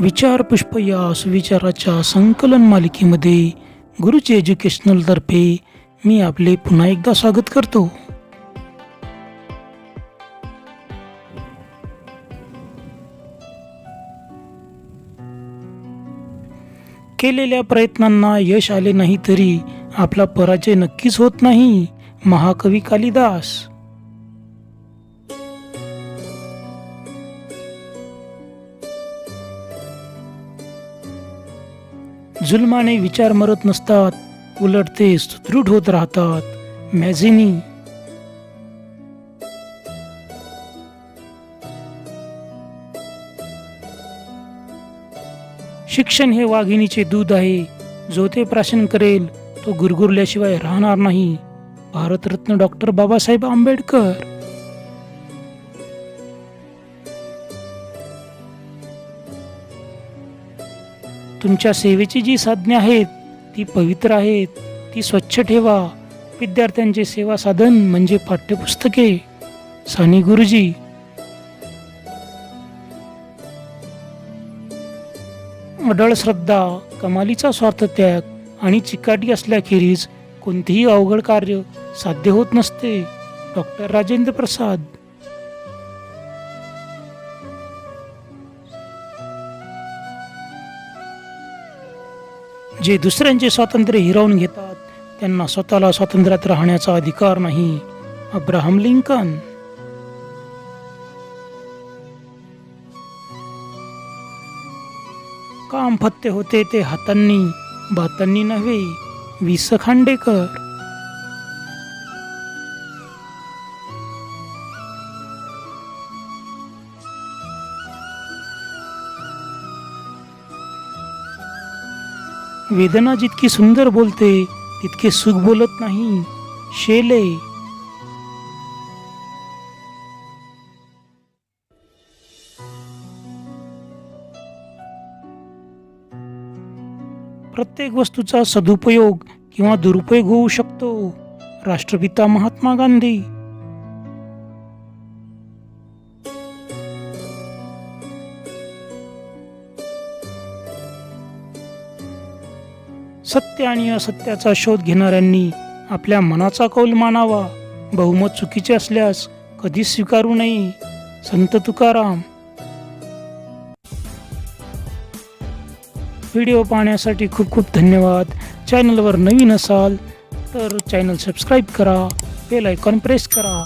विचार पुष्प या सुविचाराच्या संकलन मालिकेमध्ये गुरुजी एज्युकेशनलतर्फे मी आपले पुन्हा एकदा स्वागत करतो. केलेल्या प्रयत्नांना यश आले नाही तरी आपला पराजय नक्कीच होत नाही महाकवी कालिदास. जुलमाने विचार मरत नसतात उलट ते सुदृढ होत राहतात. मॅझिनी शिक्षण हे वाघिणीचे दूध आहे. जो ते प्राशन करेल तो गुरगुरल्याशिवाय राहणार नाही. भारतरत्न डॉक्टर बाबासाहेब आंबेडकर. तुमच्या सेवेची जी साधने आहेत ती पवित्र आहेत ती स्वच्छ ठेवा. विद्यार्थ्यांचे सेवा साधन म्हणजे पाठ्यपुस्तके. सानी गुरुजी. अडळ श्रद्धा कमालीचा स्वार्थत्याग आणि चिकाटी असल्याखेरीज कोणतेही अवघड कार्य साध्य होत नसते. डॉक्टर राजेंद्र प्रसाद. जे दुसऱ्यांचे स्वातंत्र्य हिरावून घेतात त्यांना स्वतःला स्वातंत्र्यात राहण्याचा अधिकार नाही. Abraham Lincoln. काम फत्ते होते ते हातांनी भातांनी नव्हे विस खांडेकर. वेदना जितकी सुंदर बोलते तितके सुख बोलत नाही. शेले. प्रत्येक वस्तूचा सदुपयोग किंवा दुरुपयोग होऊ शकतो. राष्ट्रपिता महात्मा गांधी. सत्य आणि असत्याचा शोध घेणाऱ्यांनी आपल्या मनाचा कौल मानावा. बहुमत चुकीचे असल्यास कधीच स्वीकारू नये. संत तुकाराम. व्हिडिओ पाहण्यासाठी खूप खूप धन्यवाद. चॅनलवर नवीन असाल तर चॅनल सबस्क्राईब करा. बेल आयकॉन प्रेस करा.